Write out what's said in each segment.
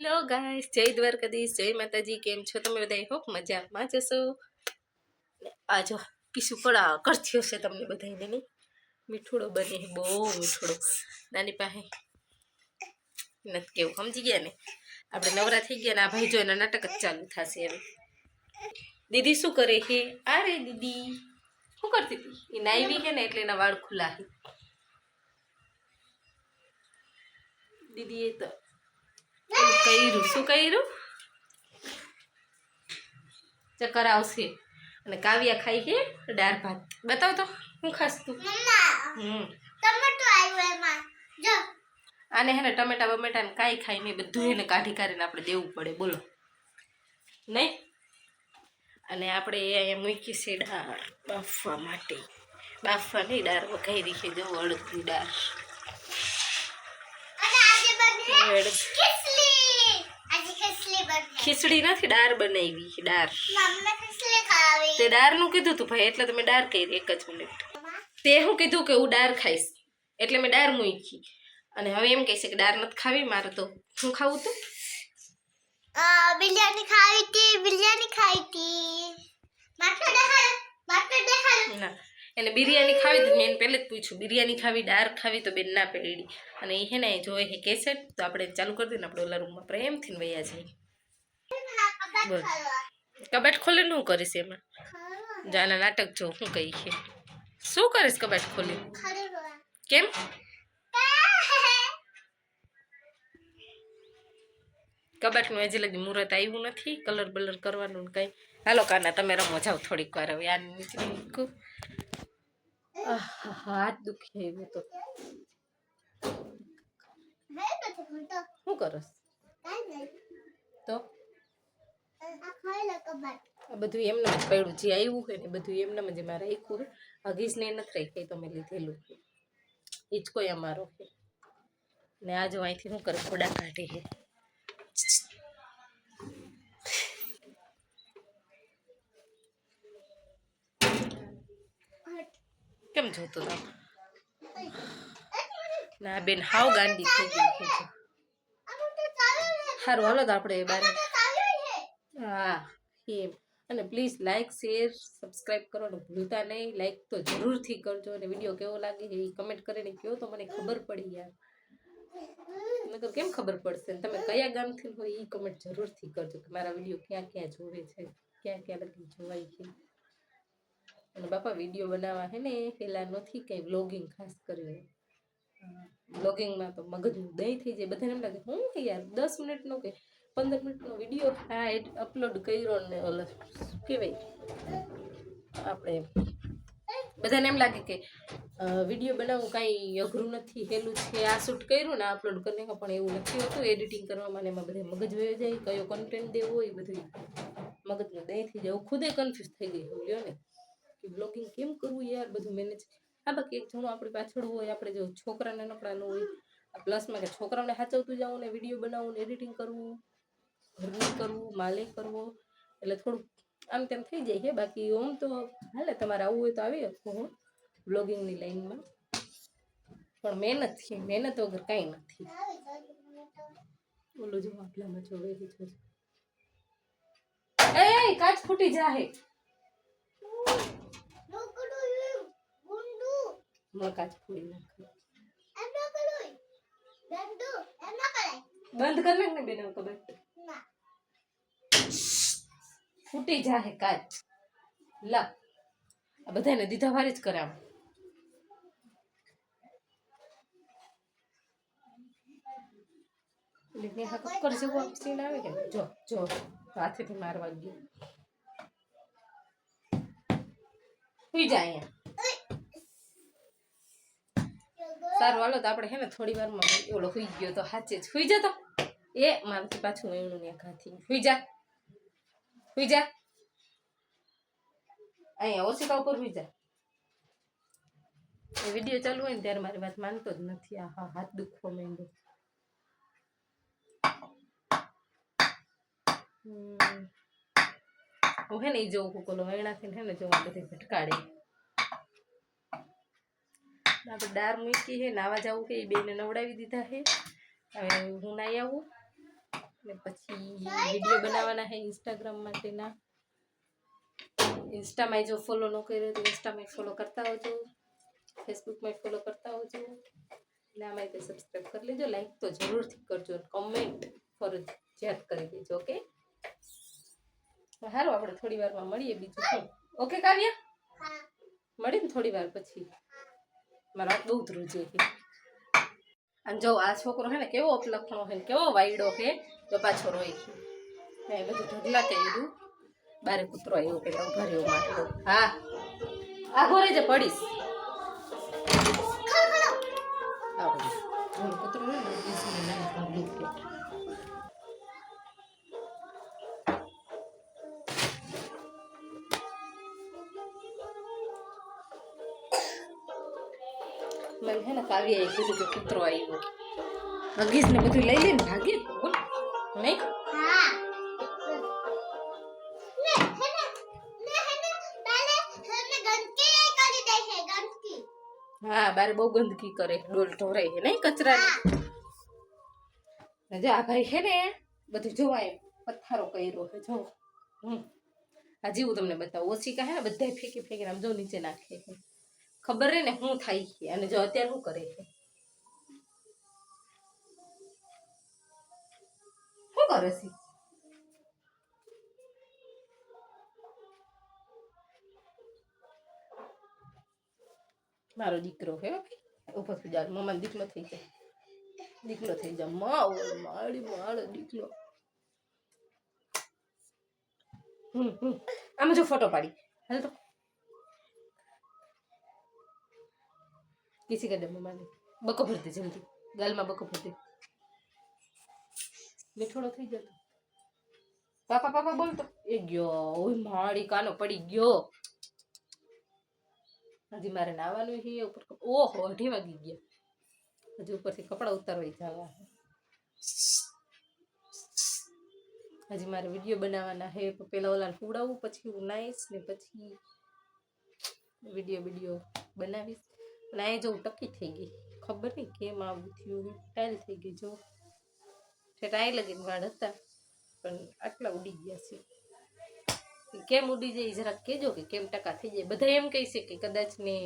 Hello guys જય દ્વારકાધીશ જય માતાજી કેમ છો તમે બધા હોપ મજામાં જશો ને આ જો પીસું કડા કરથ્યો છે તમને બધાને નહીં? મીઠુડો બને છે, બહુ મીઠુડો. નાની પાસે નથી કેવું સમજી ગયા ને? આપણે નવરા થઈ ગયા ને આ ભાઈ જો એના નાટક જ ચાલુ થશે હવે. દીદી શું કરે છે? અરે દીદી. શું કરતી હતી? એ નાઈવી છે ને એટલે એના વાળ ખુલ્લા છે. દીદીએ તો એનું કર્યું? શું કર્યું? ચક્કર આવશે. અને કાવ્યા ખાઈ છે દાળ ભાત. બતાવ તો હું ખાસ તું? આને હે ને ટમેટા બમેટા ને કાંઈ ખાઈ નહીં બધું એને કાઢી કાઢીને આપણે દેવું પડે બોલો. નહીં? અને આપણે અહીંયા મૂકી છે દાળ બાફવા માટે. બાફવા નહીં દાળ વઘારી છે જો અડદની દાળ અને આજે બને અડદ ખીચડી નથી દાળ બનાવી. દાળ તે દાળનું કીધું તું ભાઈ એટલે તમે દાળ કહી એક જ મિનિટ તે હું કીધું કે હું દાળ ખાઈશ. એટલે મેં દાળ મૂકી. અને હવે એમ કહે છે કે દાળ નથી ખાવી મારે તો શું ખાવું તું? બિરયાની ખાવી હતી બિરયાની ખાવી હતી ના. એને બિરયાની ખાવી તો મેં પહેલે જ પૂછ્યું, બિરયાની ખાવી દાળ ખાવી? તો બેન ના પેડી. અને એ હે ને જોવે હે કેસેટ તો આપણે ચાલુ કરી દઈએ ને, આપણે ઓલા રૂમમાં પ્રેમથી વૈયા જઈએ. બોલ. કબાટ ખોલી શું કરીશ એમાં? જાના નાટક જો શું કહી છે. શું કરીશ કબાટ ખોલી? કેમ? કબાટનું હજી લગી મુહૂર્ત આવ્યું નથી, કલર બલર કરવાનું કંઈ. હાલો કાના, તમે રમો, જાઓ થોડીક વાર હવે આ નીચે મૂકું. હાથ દુખે એવું તો શું કરસ તો આ બધું એમને જ પડ્યું. જે આવ્યું હોય ને બધું એમને જ મારે રાખ્યું હગીસને નથી રાખી તો મેં લીધેલું હિચકો અમારો ને આ જો અહીંથી શું કરે ખોડા કાઢે છે. કેમ જોતો તો? ના, બેન, હાવ ગાંડી થઈ ગઈ છે. સારું હાલો તો આપણે બાર. હા, એમ. અને પ્લીઝ લાઇક શેર, સબસ્ક્રાઇબ કરવાનું ભૂલતા નહીં. લાઇક તો જરૂરથી કરજો. અને વીડિયો કેવો લાગે છે એ કમેન્ટ કરીને કહો તો મને ખબર પડી યાર. નકર કેમ ખબર પડશે? તમે કયા ગામથી હોય એ કમેન્ટ જરૂરથી કરજો કે મારા વીડિયો ક્યાં ક્યાં જોવે છે ક્યાં ક્યાં લગી જોવાય છે. અને બાપા વીડિયો બનાવવા હે ને, પેલા નથી કંઈ વ્લોગિંગ ખાસ કરીને બ્લોગિંગમાં તો મગજનું દહીં થઈ જાય. બધાને એમ લાગે, હું કે યાર, દસ મિનિટનો કે પંદર મિનિટનો વીડિયો હા અપલોડ કર્યો ને ઓલો કહેવાય? આપણે બધાને એમ લાગે કે વીડિયો બનાવવું કાંઈ અઘરું નથી, હેલું છે. આ શૂટ કર્યું ને અપલોડ કરીને પણ એવું નથી હોતું. એડિટિંગ કરવામાં એમાં બધા મગજ વયો જાય, કયો કન્ટેન્ટ દેવો, એ બધું મગજનું દહીં થઈ જાય. હું ખુદે કન્ફ્યુઝ થઈ ગઈ હું લ્યો ને. કે બ્લોગિંગ કેમ કરવું યાર બધું મેનેજ હા બાકી એક જણું આપણી પાછળ હોય, આપણે જો છોકરાને નકડાનું હોય, આ પ્લસમાં કે છોકરાઓને સાચવતું જવું ને વીડિયો બનાવવું ને એડિટિંગ કરવું, ઘરનું કરવું, માલે કરવો, એટલે થોડુંક આમ તેમ થઈ જાય છે બાકી ઓમ તો હાલે, તમારે આવવું હોય તો આવી શકો હું બ્લોગિંગની લાઈનમાં પણ મહેનત છે, મહેનત વગર કાંઈ નથી. બોલો જો આપલામાં જોવે છે એ, કાચ ફૂટી જાહે. હમણાં કાચ ફૂટી નાખે બંધ કર નાખ ને બેન કબાટ ફૂટી જાહે કાચ લા આ બધાને દીધા વારી જ કરે આમ એટલે નેહા કક્કર જેવો સીન આવે કે? જો જો, હાથેથી મારવા ગયો. સુઈ જા અહીંયા. સારું, હાલો તો આપણે હે ને થોડી વારમાં ઓલો સુઈ ગયો તો સાચે જ. સુઈ જતો એ, મારાથી પાછું એણું ને ખાથી સુઈ જા. સુઈ જા. અહીંયા ઓશિકા ઉપર સુઈ જા. વીડિયો ચાલુ હોય ને ત્યારે મારી વાત માનતો જ નથી. આ હા હાથ દુખવા માંડ્યો હમ. હું હે ને એ જોઉં કોક ઓલો વૈણાથી હે ને જોઉં બધી ભટકાડે આપણે દાળ મૂકી છે નાવા જવું છે એ બેને નવડાવી દીધા છે હવે હું નાઈ આવું. અને પછી વીડિયો બનાવવાના છે ઇન્સ્ટાગ્રામ માટેના ઇન્સ્ટામાં જો ફોલો ન કર્યો તો ઇન્સ્ટામાં ફોલો કરતા હોજો. ફેસબુકમાં ફોલો કરતા હોજો. અને આમાં તે સબસ્ક્રાઈબ કરી લેજો. લાઈક તો જરૂરથી કરજો. કમેન્ટ ફરજિયાત કરી દેજો ઓકે સારું આપણે થોડી વારમાં મળીએ બીજું શું? ઓકે કાવ્યા? હા મળીએ ને થોડી વાર પછી. મારા બહુ ધ્રુજે છે. અને જો, આ છોકરો હે ને કેવો અપલખણો ને, કેવો વાયડો છે, તો પાછો રોઈ છે એ બધું ઢગલા કર્યું બારે કૂતરો આવ્યો પેલા ઊભા રહ્યો માટલો હા, આ ઘોરે જે પડીશ. મને હે ને કાવ્યાએ કીધું કે કૂતરો આવ્યો. હગીસ ને બધું લઈ લઈને ભાગી બોલ. નહીં? હા. ને હેને ને હેને તાલે હેને ગંદકી નહીં કરી દે છે ગંદકી. હા બારે બહુ ગંદકી કરે ડોલ ઢોરાય છે નહીં કચરાની? ને જો આ ભાઈ છે ને બધું જોવાય પથ્થારો કર્યો છે જો. હમ. આ જેવું તમને બતાવું. ઓછી કહે ને બધા ફેંકી ફેંકીને આમ જો નીચે નાખે છે. ખબર રહે ને શું થાય છે અને જો અત્યારે શું કરે છે? શું કરે છે? મારો દીકરો હે ઉપર થઈ જાય મમ્મા દીકરો થઈ જાય દીકરો થઈ જાય માવો માળી માળો દીકરો. હમ હમ. આમાં જો ફોટો પાડી. હાલ તો કિસી કર દે મમ્માને બકો ભરી દે જલ્દી ગાલમાં બકો ભરી દે મીઠોડો થઈ જતો પાપા પાપા બોલતો એ ગયો ઓય માળી કાનો પડી ગયો હજી મારે નાવાનું છે ઉપર ઓહો અઢી વાગી ગયા। હજી ઉપરથી કપડાં ઉતારવા જવા હજી મારે વીડિયો બનાવવાના છે પેલા ઓલા ફૂડાવું પછી હું નાઈશ ને પછી વીડિયો વીડિયો બનાવીશ. અને આ જો ટકી થઈ ગઈ. ખબર નહીં કેમ આવું થયું? ટાઈલ થઈ ગઈ જો. ટાઈ લગીને વાળ હતા, પણ આટલા ઉડી ગયા છે. કેમ ઉડી જાય જરાક કહેજો કે કેમ ટકા થઈ જાય. બધા એમ કહે છે કે કદાચ ને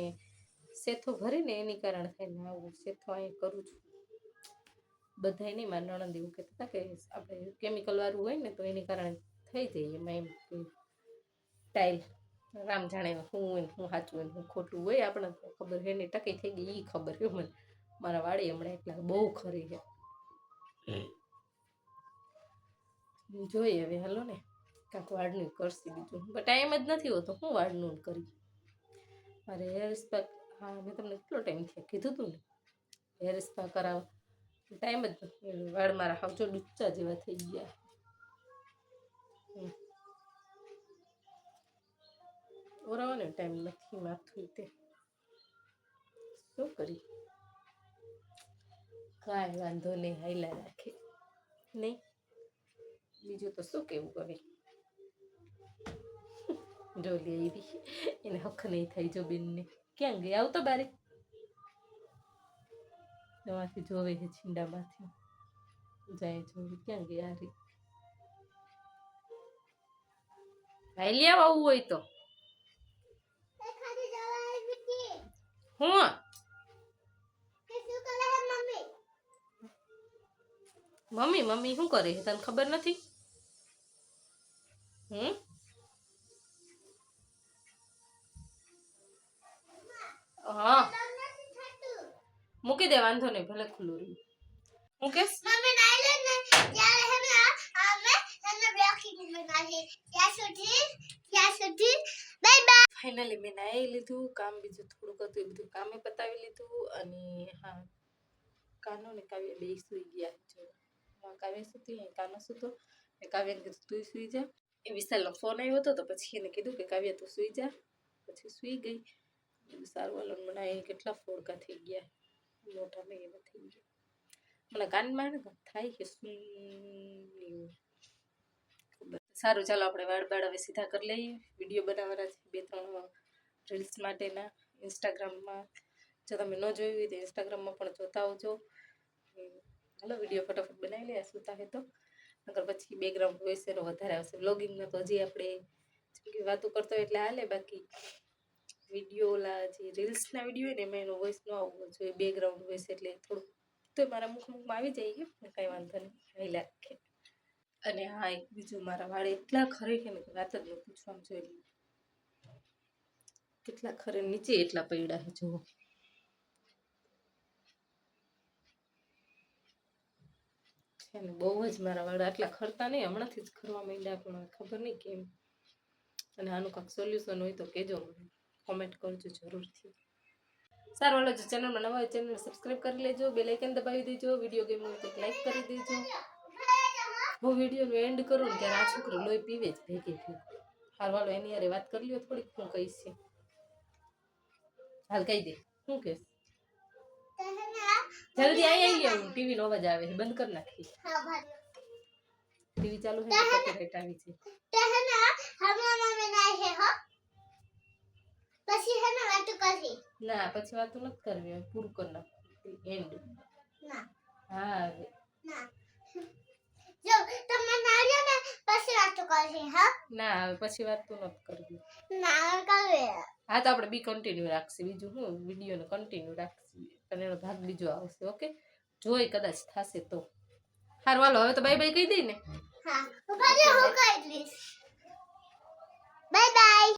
સેથો ભરીને એની કારણ થાય ને આવું સેથો અહીં કરું છું. બધાય નહીં મારા નણંદ એવું કહેતા હતા કે આપણે કેમિકલ વાળું હોય ને તો એની કારણે થઈ જાય એમાં એમ ટાઈલ. રામ જાણે હું હોય હું સાચું હોય હું ખોટું હોય આપણે ખબર છે ને ટકી થઈ ગઈ એ ખબર છે મને. મારા વાળી હમણાં એટલા બહુ ખરી છે. જોઈએ હવે હાલો ને. કાંક વાળનું કરશે બીજું. પણ ટાઈમ જ નથી હોતો હું વાળનું કરી. મારે હેર સ્પા હા મેં તમને કેટલો ટાઈમ થયા કીધું હતું ને. હેર સ્પા કરાવ ટાઈમ જ નથી. વાળ મારા હાવ જો ડૂચા જેવા થઈ ગયા. ઓરાવાનો ટાઈમ નથી માથું તે. શું કરી કાંઈ વાંધો નહીં હાઈલા રાખે. નહીં? બીજું તો શું કેવું હવે? ડોલી આવી એને હક નહીં થઈ જો બેનને. ક્યાં ગઈ આવતો બારે. એમાંથી જોવે છે છીંડામાંથી. જાય જોવે ક્યાં ગયા રી? ભાઈ લેવા આવવું હોય તો એ ખાલી દવા આવી હતી હું કે શું કરે હે મમ્મી મમ્મી મમ્મી શું કરે છે? તને ખબર નથી? હમ? હા. તમને નથી થતું મૂકી દે, વાંધો નહીં, ભલે ખુલ્લું રહ્યું હું કેસ? મમ્મી નાઈ લે ને ત્યારે હે ને અમે એને બ્લોકિંગ બનાવી ત્યાં સુધી ત્યાં સુધી બાય બાય ફાઇનલી મેં નાઈ લીધું, કામ બીજું થોડુંક હતું એ બધું કામે પતાવી લીધું અને હા, કાનો ને કાવ્ય બે સુઈ ગયા જો. કાવ્ય સૂતી, અહીં કાનો સૂતો, ને કાવ્યને કીધું તું સુઈ જા. એ વિશાલનો ફોન આવ્યો હતો તો પછી એને કીધું કે કાવ્ય તું સુઈ જા. પછી સુઈ ગઈ. સારું હાલો મને અહીં કેટલા ફોડકા થઈ ગયા. મોટા મેં એવા થઈ ગયા. મને કાનમાં થાય કે ખબર સારું, ચાલો આપણે વાળ બાળ હવે સીધા કરી લઈએ. વીડિયો બનાવવાના છે બે ત્રણ રીલ્સ માટેના ઇન્સ્ટાગ્રામમાં જો તમે ન જોયું હોય તો ઇન્સ્ટાગ્રામમાં પણ જોતા આવજો. હાલો, વીડિયો ફટાફટ બનાવી લઈએ, સુતા હે તો. નકર પછી બેકગ્રાઉન્ડ વોઇસ એનો વધારે આવશે. બ્લોગિંગમાં તો હજી આપણે વાતો કરતો એટલે હાલે, બાકી વીડિયો ઓલા જે રીલ્સના વીડિયો હોય ને એમાં એનો વોઇસ ન આવવો જોઈએ. બેકગ્રાઉન્ડ વોઇસ એટલે થોડું તો મારા મુખ મુખમાં આવી જાય કાંઈ વાંધો નહીં. હાઈલા રાખે અને હા, એક બીજું મારા વાળ એટલા ખરે કે ને વાત જ ન પૂછવાનું જોઈએ કેટલા ખરે નીચે એટલા પડ્યા છે, જુઓ. છે ને, બહુ જ મારા વાળ આટલા ખરતા નહીં, હમણાંથી જ ખરવા માંડ્યા, પણ ખબર નહીં કેમ. અને આનું કાંક સોલ્યુશન હોય તો કહેજો મને. કોમેન્ટ કરજો જરૂરથી. સારું, હાલો, જો ચેનલમાં નવા હોય ચેનલ સબસ્ક્રાઈબ કરી લેજો બે લાઇકન દબાવી દેજો વીડિયો ગેમ હોય તો લાઈક કરી દેજો. હું વિડીયોનું એન્ડ કરું ને ત્યારે આ છોકરો લોહી પીવે જ ભેગી ભેગી હાલ વાલો એની યારે વાત કરી લ્યો થોડીક હું કહીશ હાલ કહી દે શું કહેશ? જલ્દી આઈ આવી આવું ટીવી નો અવાજ આવે બંધ કરી નાખી ટીવી ચાલુ છે copyright આવી છે હે ને પછી હે ને કરી ના પછી વાત નથી કરવી પૂરું કરી નાખું એન્ડ ના. હા ના જો તમે ના લ્યો ને પછી વાતું કરી હા? ના હવે પછી તું નથી કરવી. ના કરે હા તો આપણે બી કન્ટિન્યુ રાખશે. બીજું શું વિડીયોને કન્ટિન્યુ રાખશે. અને એનો ભાગ બીજો આવશે ઓકે જોઈ કદાચ થશે તો. હારું હાલો હવે તો બાય બાય કહી દઈ ને. હા હું કહી દઈશ. Bye bye